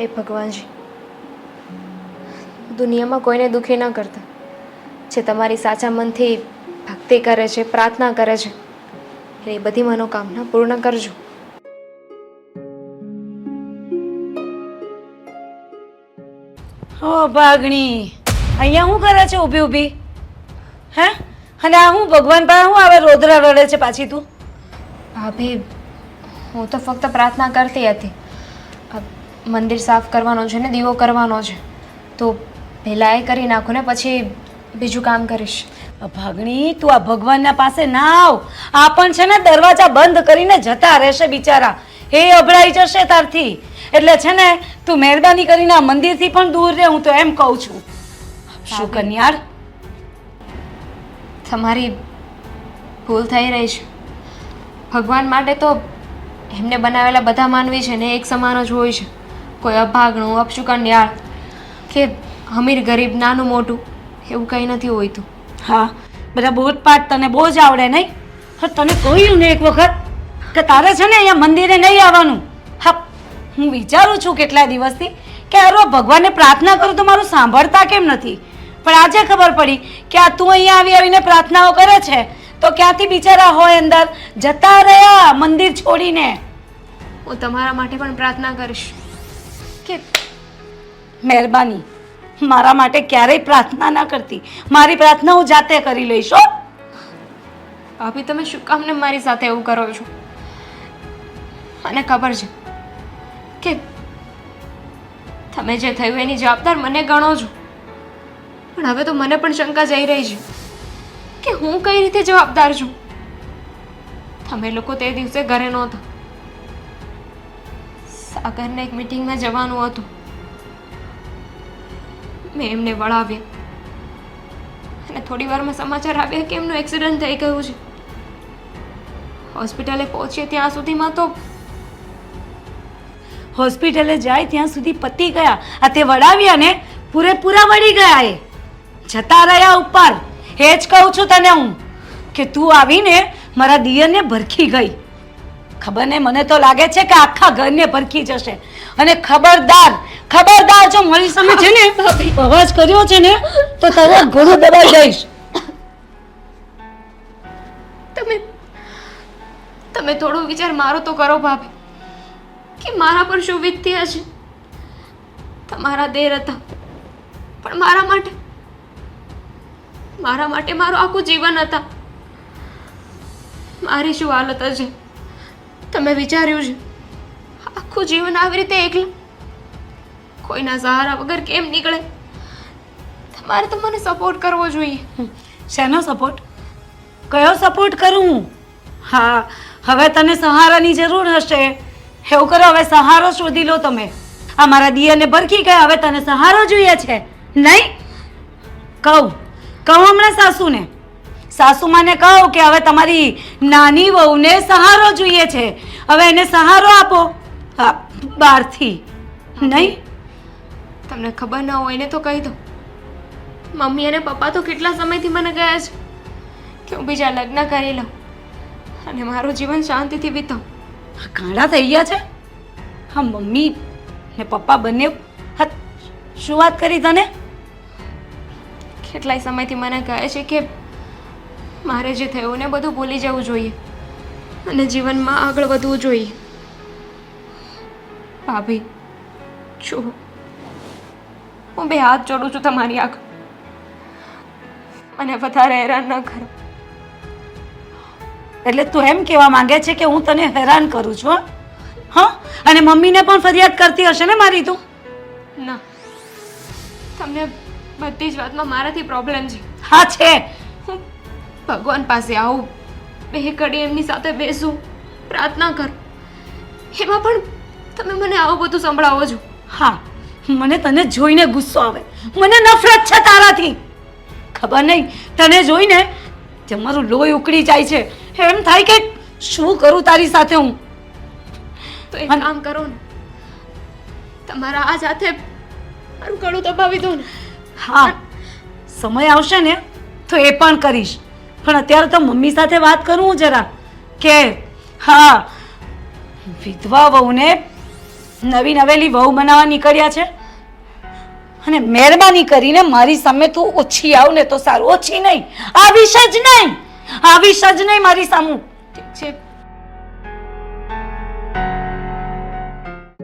હે ભગવાનજી. દુનિયામાં કોઈને દુઃખી ન કરતા. જે તમારી સાચા મનથી ભક્તિ કરે છે પ્રાર્થના કરે છે એ બધી મનોકામના પૂર્ણ કરજો. ઓ ભાગણી અહીંયા શું કરે છે ઊભી ઊભી? હે? અને આ હું ભગવાન પાસે હું આવે રોદરા રડે છે પાછી તું? ભાભી હું તો ફક્ત પ્રાર્થના કરતી હતી. મંદિર સાફ કરવાનો છે ને દીવો કરવાનો છે તો પહેલાં એ કરી નાખું ને પછી બીજું કામ કરીશ. ભાગણી તું આ ભગવાનના પાસે ના આવ. આ પણ છે ને દરવાજા બંધ કરીને જતા રહેશે બિચારા. એ અભડાઈ જશે તારથી. એટલે છે ને તું મહેરબાની કરીને આ મંદિરથી પણ દૂર રહે હું તો એમ કહું છું. શું કન્યાર? તમારી ભૂલ થઈ રહી છે. ભગવાન માટે તો એમને બનાવેલા બધા માનવી છે ને એક સમાન જ હોય છે. કોઈ અભાગણું અપશુકન્યાળ કે અમીર ગરીબ નાનું મોટું એવું કંઈ નથી હોતું હા બધા બોધપાઠ તને બહુ જ આવડે નહીં? હા તને કહ્યું ને એક વખત કે તારે છે ને અહીંયા મંદિરે નહીં આવવાનું. હા હું વિચારું છું કેટલા દિવસથી કે અરે ભગવાનને પ્રાર્થના કરું તો મારું સાંભળતા કેમ નથી? પણ આજે ખબર પડી કે આ તું અહીંયા આવી આવીને પ્રાર્થનાઓ કરે છે. તો ક્યાંથી બિચારા હોય અંદર? જતા રહ્યા મંદિર છોડીને. હું તમારા માટે પણ પ્રાર્થના કરીશ. કે મહેરબાની. મારા માટે ક્યારેય પ્રાર્થના ના કરતી. મારી પ્રાર્થના હું જાતે કરી લઈશ, હો. ભાભી, તમે શું કામ ને મારી સાથે એવું કરો છો? મને ખબર છે કે તમે જે થયું એની જવાબદાર મને ગણો છો. પણ હવે તો મને પણ શંકા જઈ રહી છે કે હું કઈ રીતે જવાબદાર છું? તમે લોકો તે દિવસે ઘરે નહોતા. સાગરને એક મિટિંગમાં જવાનું હતું. મેં એમને વળાવ્યા. અને થોડી વારમાં સમાચાર આવ્યા કે એમનું એક્સિડન્ટ થઈ ગયું છે. હોસ્પિટલે પહોંચીએ ત્યાં સુધીમાં તો હોસ્પિટલે જાય ત્યાં સુધી પતી ગયા. આ તે વડાવ્યા ને પૂરેપૂરા વળી ગયા એ. જતા રહ્યા ઉપર. એ જ કહું છું તને હું, કે તું આવીને મારા દિયરને ભરખી ગઈ. ખબર ને મને તો લાગે છે કે આખા ઘરને પરખી જશે. અને ખબરદાર ખબરદાર જો મારી સામે છે ને, અવાજ કર્યો છે ને, તો તારે ઘણું દબાઈ જઈશ. તમે તમે થોડો વિચાર મારો તો કરો ભાભી, કે મારા પર શું વીતતી હશે? તમારા દેર હતા, પણ મારા માટે મારા માટે મારું આખું જીવન હતા. મારી શું હાલત હશે? તમે વિચાર્યું છે આખું જીવન આવી રીતે એકલું. કોઈના સહારા વગર કેમ નીકળે? તમારે તો મને સપોર્ટ કરવો જોઈએ. શેનો સપોર્ટ કયો સપોર્ટ કરું? હું, હવે તને સહારાની જરૂર હશે. એવું કરો, હવે સહારો શોધી લો તમે. આ મારા દિયરને ભરખી ગયા, હવે તને સહારો જોઈએ છે. નહીં? કહું કહું હમણાં સાસુને. સાસુમાને કહું કે હવે તમારી નાની વહુને સહારો જોઈએ છે. હવે એને સહારો આપો. હા બહારથી. નહીં? તમને ખબર ન હોય ને તો કહી દો. મમ્મી અને પપ્પા તો કેટલા સમયથી મને કહે છે કે હું બીજા લગ્ન કરી લઉં અને મારું જીવન શાંતિથી વીતવું. કાળા થઈ ગયા છે? હા મમ્મી ને પપ્પા બંને હા શું વાત કરી તને? કેટલાય સમયથી મને કહે છે કે મારે જે થયું ને બધું ભૂલી જવું જોઈએ. અને જીવનમાં આગળ વધવું જોઈએ. ભાભી જો હું બે હાથ જોડું છું તમારી આગળ મને વધારે હેરાન ન કરો. એટલે તું એમ કહેવા માંગે છે કે હું તને હેરાન કરું છું હં? હા? અને મમ્મીને પણ ફરિયાદ કરતી હશે ને મારી તું? ના. તમને બધી જ વાતમાં મારાથી પ્રોબ્લેમ છે. હા છે. હું ભગવાન પાસે આવું. બે કડી એમની સાથે બેસું પ્રાર્થના કરું. એમાં પણ તમે મને આવું બધું સંભળાવો છો. હા મને તને જોઈને ગુસ્સો આવે. મને નફરત છે તારાથી. ખબર નહીં તને જોઈને જે મારું લોહી ઉકળી જાય છે. એમ થાય કે શું કરું તારી સાથે હું? તો એક કામ કરો ને. તમારા આ સાથે મારું ગળું દબાવી દો ને. હા સમય આવશે ને તો એ પણ કરીશ. પણ અત્યારે તો મમ્મી સાથે વાત કરું જરા, કે હા, વિધવા વહુને નવી નવેલી વહુ બનાવવા નીકળ્યા છે. અને મહેરબાની કરીને મારી સામે તું ઓછી આવ, ને તો સારું. ઓછી નહીં. આવીશ જ નહીં. આવીશ જ નહીં મારી સામું. ઠીક છે.